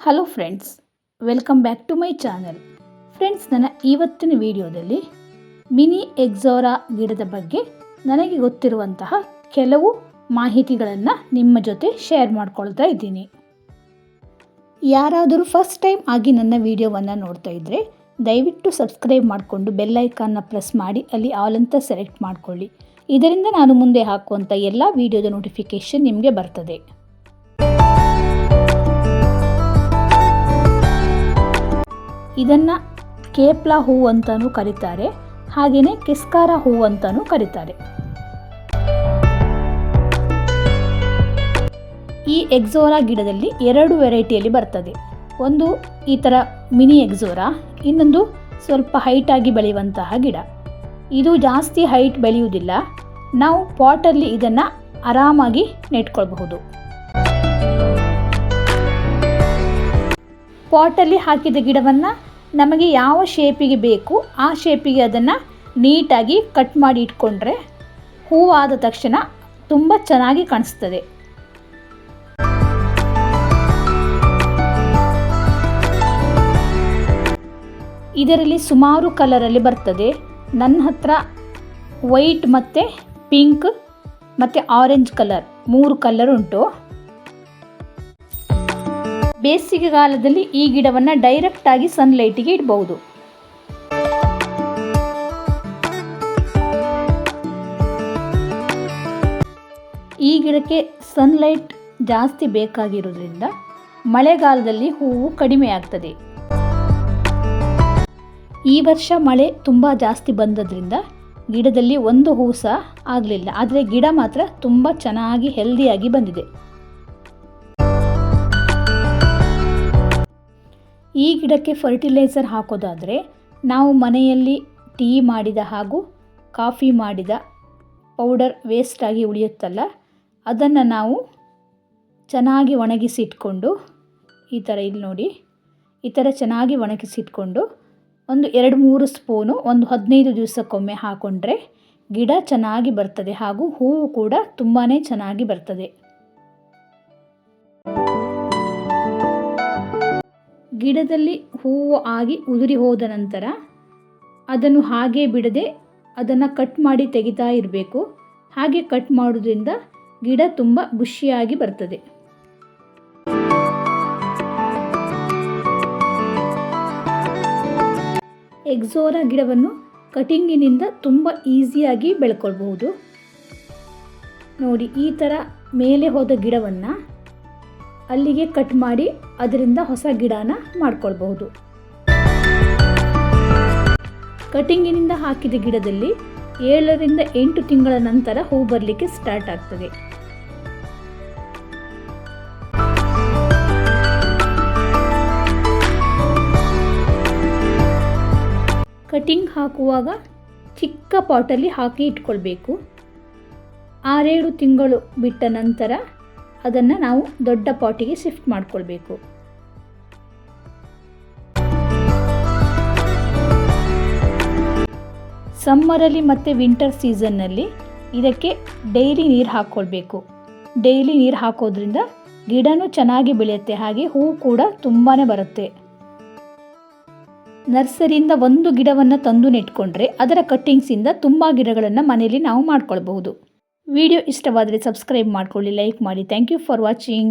Hello friends welcome back to my channel friends ನನ್ನ ಇವತ್ತಿನ ವಿಡಿಯೋದಲ್ಲಿ ಮಿನಿ ಎಕ್ಸೋರಾ ಗಿಡದ ಬಗ್ಗೆ ನನಗೆ ಗೊತ್ತಿರುವಂತಹ ಕೆಲವು ಮಾಹಿತಿಗಳನ್ನು ನಿಮ್ಮ ಜೊತೆ ಶೇರ್ ಮಾಡ್ಕೊಳ್ತಾ ಇದ್ದೀನಿ. ಯಾರಾದರೂ ಫಸ್ಟ್ ಟೈಮ್ ಆಗಿ ನನ್ನ ವಿಡಿಯೋವನ್ನು ನೋಡ್ತಾ ಇದ್ದರೆ ದಯವಿಟ್ಟು ಸಬ್ಸ್ಕ್ರೈಬ್ ಮಾಡಿಕೊಂಡು ಬೆಲ್ಲೈಕಾನ್ನ ಪ್ರೆಸ್ ಮಾಡಿ, ಅಲ್ಲಿ ಆಲ್ ಅಂತ ಸೆಲೆಕ್ಟ್ ಮಾಡಿಕೊಳ್ಳಿ. ಇದರಿಂದ ನಾನು ಮುಂದೆ ಹಾಕುವಂಥ ಎಲ್ಲ ವಿಡಿಯೋದ ನೋಟಿಫಿಕೇಷನ್ ನಿಮಗೆ ಬರ್ತದೆ. ಇದನ್ನು ಕೇಪ್ಲ ಹೂ ಅಂತಲೂ ಕರೀತಾರೆ. ಹಾಗೆಯೇ ಕಿಸ್ಕಾರ ಹೂ ಅಂತಲೂ ಕರೀತಾರೆ. ಈ ಎಕ್ಸೋರಾ ಗಿಡದಲ್ಲಿ ಎರಡು ವೆರೈಟಿಯಲ್ಲಿ ಬರ್ತದೆ. ಒಂದು ಈ ಥರ ಮಿನಿ ಎಕ್ಸೋರಾ, ಇನ್ನೊಂದು ಸ್ವಲ್ಪ ಹೈಟಾಗಿ ಬೆಳೆಯುವಂತಹ ಗಿಡ. ಇದು ಜಾಸ್ತಿ ಹೈಟ್ ಬೆಳೆಯುವುದಿಲ್ಲ. ನಾವು ಪಾಟಲ್ಲಿ ಇದನ್ನು ಆರಾಮಾಗಿ ನೆಟ್ಕೊಳ್ಬಹುದು. ಪಾಟಲ್ಲಿ ಹಾಕಿದ ಗಿಡವನ್ನು ನಮಗೆ ಯಾವ ಶೇಪಿಗೆ ಬೇಕು, ಆ ಶೇಪಿಗೆ ಅದನ್ನು ನೀಟಾಗಿ ಕಟ್ ಮಾಡಿ ಇಟ್ಕೊಂಡ್ರೆ ಹೂವಾದ ತಕ್ಷಣ ತುಂಬ ಚೆನ್ನಾಗಿ ಕಾಣಿಸ್ತದೆ. ಇದರಲ್ಲಿ ಸುಮಾರು ಕಲರಲ್ಲಿ ಬರ್ತದೆ. ನನ್ನ ಹತ್ರ ವೈಟ್ ಮತ್ತು ಪಿಂಕ್ ಮತ್ತು ಆರೆಂಜ್ ಕಲರ್ ಮೂರು ಕಲರ್ ಉಂಟು. ಬೇಸಿಗೆಗಾಲದಲ್ಲಿ ಈ ಗಿಡವನ್ನು ಡೈರೆಕ್ಟಾಗಿ ಸನ್ಲೈಟಿಗೆ ಇಡಬಹುದು. ಈ ಗಿಡಕ್ಕೆ ಸನ್ಲೈಟ್ ಜಾಸ್ತಿ ಬೇಕಾಗಿರೋದ್ರಿಂದ ಮಳೆಗಾಲದಲ್ಲಿ ಹೂವು ಕಡಿಮೆ ಆಗ್ತದೆ. ಈ ವರ್ಷ ಮಳೆ ತುಂಬ ಜಾಸ್ತಿ ಬಂದದ್ರಿಂದ ಗಿಡದಲ್ಲಿ ಒಂದು ಹೂ ಸಹ ಆಗಲಿಲ್ಲ. ಆದರೆ ಗಿಡ ಮಾತ್ರ ತುಂಬ ಚೆನ್ನಾಗಿ ಹೆಲ್ದಿಯಾಗಿ ಬಂದಿದೆ. ಈ ಗಿಡಕ್ಕೆ ಫರ್ಟಿಲೈಸರ್ ಹಾಕೋದಾದರೆ ನಾವು ಮನೆಯಲ್ಲಿ ಟೀ ಮಾಡಿದ ಹಾಗೂ ಕಾಫಿ ಮಾಡಿದ ಪೌಡರ್ ವೇಸ್ಟಾಗಿ ಉಳಿಯುತ್ತಲ್ಲ, ಅದನ್ನು ನಾವು ಚೆನ್ನಾಗಿ ಒಣಗಿಸಿಟ್ಕೊಂಡು, ಈ ಥರ ಇಲ್ಲಿ ನೋಡಿ, ಈ ಥರ ಚೆನ್ನಾಗಿ ಒಣಗಿಸಿಟ್ಕೊಂಡು ಒಂದು ಎರಡು ಮೂರು ಸ್ಪೂನು ಒಂದು ಹದಿನೈದು ದಿವಸಕ್ಕೊಮ್ಮೆ ಹಾಕ್ಕೊಂಡ್ರೆ ಗಿಡ ಚೆನ್ನಾಗಿ ಬರ್ತದೆ ಹಾಗೂ ಹೂವು ಕೂಡ ತುಂಬಾ ಚೆನ್ನಾಗಿ ಬರ್ತದೆ. ಗಿಡದಲ್ಲಿ ಹೂವು ಆಗಿ ಉದುರಿ ಹೋದ ನಂತರ ಅದನ್ನು ಹಾಗೆ ಬಿಡದೆ ಅದನ್ನು ಕಟ್ ಮಾಡಿ ತೆಗಿತಾ ಇರಬೇಕು. ಹಾಗೆ ಕಟ್ ಮಾಡೋದ್ರಿಂದ ಗಿಡ ತುಂಬ ಬುಷಿಯಾಗಿ ಬರ್ತದೆ. ಎಕ್ಸೋರಾ ಗಿಡವನ್ನು ಕಟಿಂಗಿನಿಂದ ತುಂಬ ಈಸಿಯಾಗಿ ಬೆಳ್ಕೊಳ್ಬಹುದು. ನೋಡಿ, ಈ ಥರ ಮೇಲೆ ಹೋದ ಗಿಡವನ್ನು ಅಲ್ಲಿಗೆ ಕಟ್ ಮಾಡಿ ಅದರಿಂದ ಹೊಸ ಗಿಡನ ಮಾಡ್ಕೊಳ್ಬಹುದು. ಕಟಿಂಗಿನಿಂದ ಹಾಕಿದ ಗಿಡದಲ್ಲಿ ಏಳರಿಂದ ಎಂಟು ತಿಂಗಳ ನಂತರ ಹೂ ಬರಲಿಕ್ಕೆ ಸ್ಟಾರ್ಟ್ ಆಗ್ತದೆ. ಕಟಿಂಗ್ ಹಾಕುವಾಗ ಚಿಕ್ಕ ಪಾಟಲ್ಲಿ ಹಾಕಿ ಇಟ್ಕೊಳ್ಬೇಕು. ಆರೇಳು ತಿಂಗಳು ಬಿಟ್ಟ ನಂತರ ಅದನ್ನು ನಾವು ದೊಡ್ಡ ಪಾಟಿಗೆ ಶಿಫ್ಟ್ ಮಾಡಿಕೊಳ್ಬೇಕು. ಸಮ್ಮರಲ್ಲಿ ಮತ್ತು ವಿಂಟರ್ ಸೀಸನ್ನಲ್ಲಿ ಇದಕ್ಕೆ ಡೈಲಿ ನೀರು ಹಾಕ್ಕೊಳ್ಬೇಕು ಡೈಲಿ ನೀರು ಹಾಕೋದ್ರಿಂದ ಗಿಡನೂ ಚೆನ್ನಾಗಿ ಬೆಳೆಯುತ್ತೆ, ಹಾಗೆ ಹೂವು ಕೂಡ ತುಂಬಾ ಬರುತ್ತೆ. ನರ್ಸರಿಯಿಂದ ಒಂದು ಗಿಡವನ್ನು ತಂದು ನೆಟ್ಕೊಂಡ್ರೆ ಅದರ ಕಟ್ಟಿಂಗ್ಸಿಂದ ತುಂಬ ಗಿಡಗಳನ್ನು ಮನೆಯಲ್ಲಿ ನಾವು ಮಾಡ್ಕೊಳ್ಬಹುದು. ವಿಡಿಯೋ ಇಷ್ಟವಾದರೆ ಸಬ್ಸ್ಕ್ರೈಬ್ ಮಾಡ್ಕೊಳ್ಳಿ ಲೈಕ್ ಮಾಡಿ. Thank you for watching